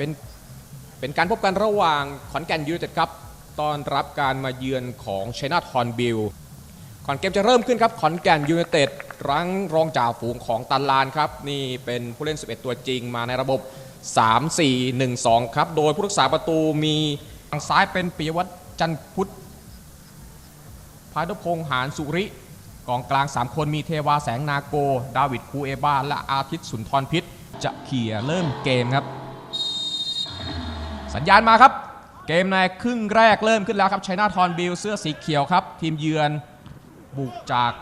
เป็นเป็นการพบกันระหว่างขอนแก่นยูไนเต็ดครับต้อนรับการมาเยือนของชัยนาทฮอนบิลก่อนเกมจะเริ่มขึ้นครับขอนแก่นยูไนเต็ดรั้งรองจ่าฝูงของตันลานครับ นี่เป็นผู้เล่น 11 ตัวจริงมาในระบบ 3-4-1-2 ครับ โดยผู้รักษาประตูมีทางซ้ายเป็นปิยวัฒน์จันพุทธพานุพงษ์หานสุริกองกลาง 3 คนมีเทวาแสงนาโก ดาวิดคูเอบาและอาทิตย์สุนทรพิษ จะเขี่ยเริ่มเกมครับ สัญญาณมาครับ เกมในครึ่งแรกเริ่มขึ้นแล้วครับชัยนาทอนบิลเสื้อสีเขียวครับ ทีมเยือนบุกจาก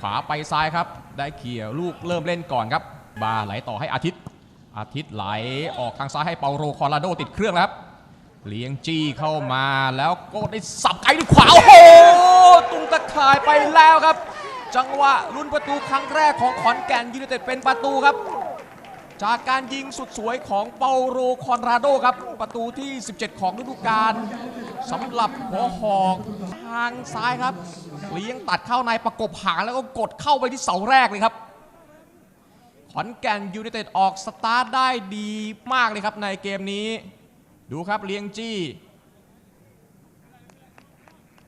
ขวาไปซ้ายครับ ได้เขี่ยลูกเริ่มเล่นก่อนครับ บาไหลต่อให้อาทิตย์ อาทิตย์ไหลออกทางซ้ายให้เปาโรคอราโดติดเครื่องแล้วครับเลี้ยงจี้เข้ามาแล้วก็ได้สับไกลด้วยขวาโอ้โหตุงตะข่ายไปแล้วครับ จังหวะลุ้นประตูครั้งแรกของขอนแก่นยูไนเต็ดเป็นประตูครับ จากการยิงสุดสวยของเปาโรคอนราโดครับ ประตูที่ 17 ของฤดูกาลสำหรับหัวหอกทางซ้ายครับเลี้ยงตัดเข้าในประกบหางแล้วก็กดเข้าไปที่เสาแรกเลยครับ ขอนแก่นยูไนเต็ดออกสตาร์ทได้ดีมากเลยครับในเกมนี้ ดูครับเลี้ยงจี้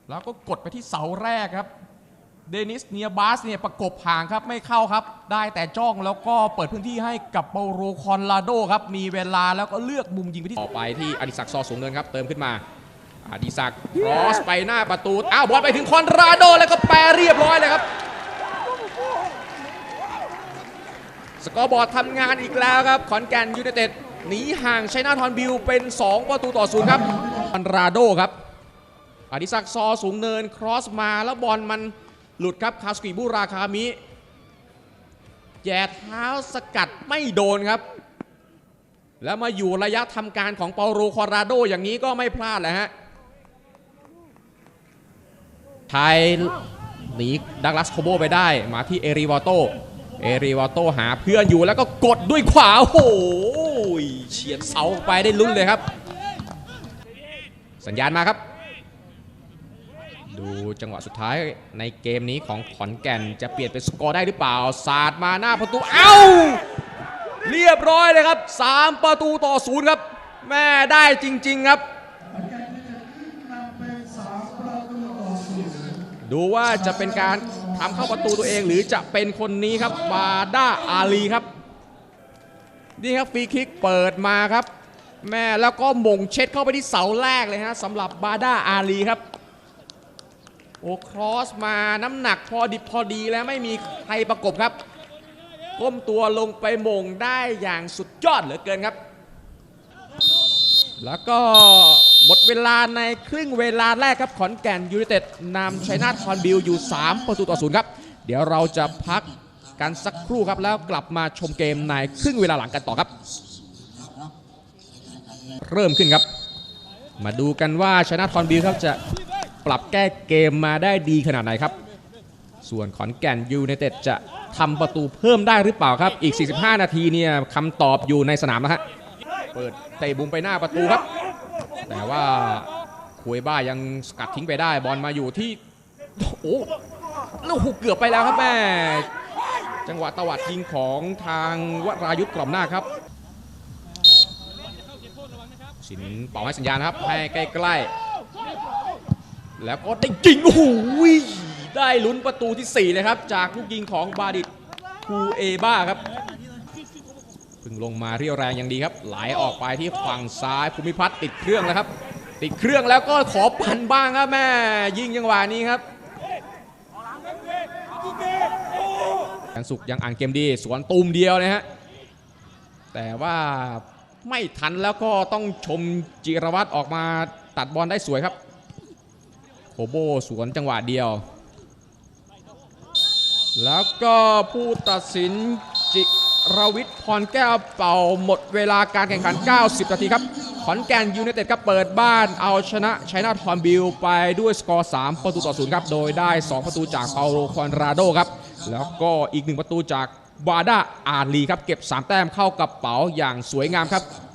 แล้วก็กดไปที่เสาแรกครับ เดนิสเนียบาสเนี่ยประกบห่างครับไม่เข้าครับ ได้แต่จ้องแล้วก็เปิดพื้นที่ให้กับเปาโรคอนลาโดครับ มีเวลาแล้วก็เลือกมุมยิงไปที่ต่อไปที่อดิศักดิ์ซอสูงเนินครับ เติมขึ้นมาอดิศักดิ์ครอสไปหน้าประตูอ้าวบอลไปถึงคอนราโดแล้วก็แปรเรียบร้อยเลยครับ สกอร์บอร์ดทำงานอีกแล้วครับ ขอนแก่นยูไนเต็ดหนีห่างชัยนาทอนบิลเป็น 2 ประตูต่อศูนย์ครับคอนราโดครับอดิศักดิ์ซอสูงเนินครอสมาแล้วบอลมัน หลุดครับคาสกิบุราคามิแย่เท้าสกัดไม่โดนครับ แล้วมาอยู่ระยะทำการของเปาโรคอราโดอย่างนี้ก็ไม่พลาดแหละฮะไทยหนีดักลัสโคโบไปได้มาที่เอริวาโตเอริวาโตหาเพื่อนอยู่แล้วก็กดด้วยขวาโอ้โหเฉียดเสาไปได้ลุ้นเลยครับ สัญญาณมาครับ ดูจังหวะสุดท้ายในเกมนี้ของขอนแก่นจะเปลี่ยนเป็นสกอร์ได้หรือเปล่า สาดมาหน้าประตู เอ้า เรียบร้อยเลยครับ 3 ประตูต่อศูนย์ครับ แม่ได้จริง ๆครับ ดูว่าจะเป็นการทำเข้าประตูตัวเองหรือจะเป็นคนนี้ครับบาด้าอาลีครับ นี่ครับฟรีคิกเปิดมาครับ แม่แล้วก็มงเช็ดเข้าไปที่เสาแรกเลยฮะสำหรับบาด้าอาลีครับ อ้ครอสมาน้ำหนักพอดิบพอดีแล้วไม่มีใครประกบครับก้มตัวลงไปมงได้อย่างสุดยอดเหลือเกินครับ แล้วก็หมดเวลาในครึ่งเวลาแรกครับขอนแก่นยูไนเต็ดนำชัยนาทคอนบิลอยู่ 3 ประตูต่อศูนย์ครับ เดี๋ยวเราจะพักกันสักครู่ครับแล้วกลับมาชมเกมในครึ่งเวลาหลังกันต่อครับ เริ่มขึ้นครับ มาดูกันว่าชัยนาทคอนบิลครับจะ ปรับแก้เกมมาได้ดีขนาดไหนครับ ส่วนขอนแก่นยูไนเต็ดจะทำประตูเพิ่มได้หรือเปล่าครับ อีก 45 นาทีเนี่ยคำตอบอยู่ในสนามแล้วฮะเปิดเตะบุมไปหน้าประตูครับ แต่ว่าคุยบ้ายังสกัดทิ้งไปได้บอลมาอยู่ที่โอ้ล้วหุกเกือบไปแล้วครับแม่จังหวะตวัดยิงของทางวรายุทธ์กล่อมหน้าครับ สินเป่าให้สัญญาณครับให้ใกล้ๆ แล้วก็ได้ยิงโอ้โหได้ลุ้นประตูที่4เลยครับ จากลูกยิงของบาดิตคูเอบ้าครับพึ่งลงมาเรียวแรงอย่างดีครับ ไหลออกไปที่ฝั่งซ้ายภูมิพัฒน์ติดเครื่องแล้วครับ ติดเครื่องแล้วก็ขอปั่นบ้างครับแม่ยิงจังหวะนี้ครับยังสุกยังอ่านเกมดีสวนตูมเดียวนะฮะแต่ว่าไม่ทันแล้วก็ต้องชมจิรวัตรออกมาตัดบอลได้สวยครับ โคโบสวนจังหวะเดียว แล้วก็ผู้ตัดสินจิรวิทย์พรแก้วเป่าหมดเวลาการแข่งขัน 90 นาทีครับ ขอนแก่นยูไนเต็ดก็เปิดบ้านเอาชนะชัยนาทฮอนบิลไปด้วยสกอร์ 3 ประตูต่อศูนย์ครับ โดยได้ 2 ประตูจากเปาโลคอนราโดครับ แล้วก็อีก 1 ประตูจากบาดาอาลีครับ เก็บ 3 แต้มเข้ากระเป๋าอย่างสวยงามครับเป็น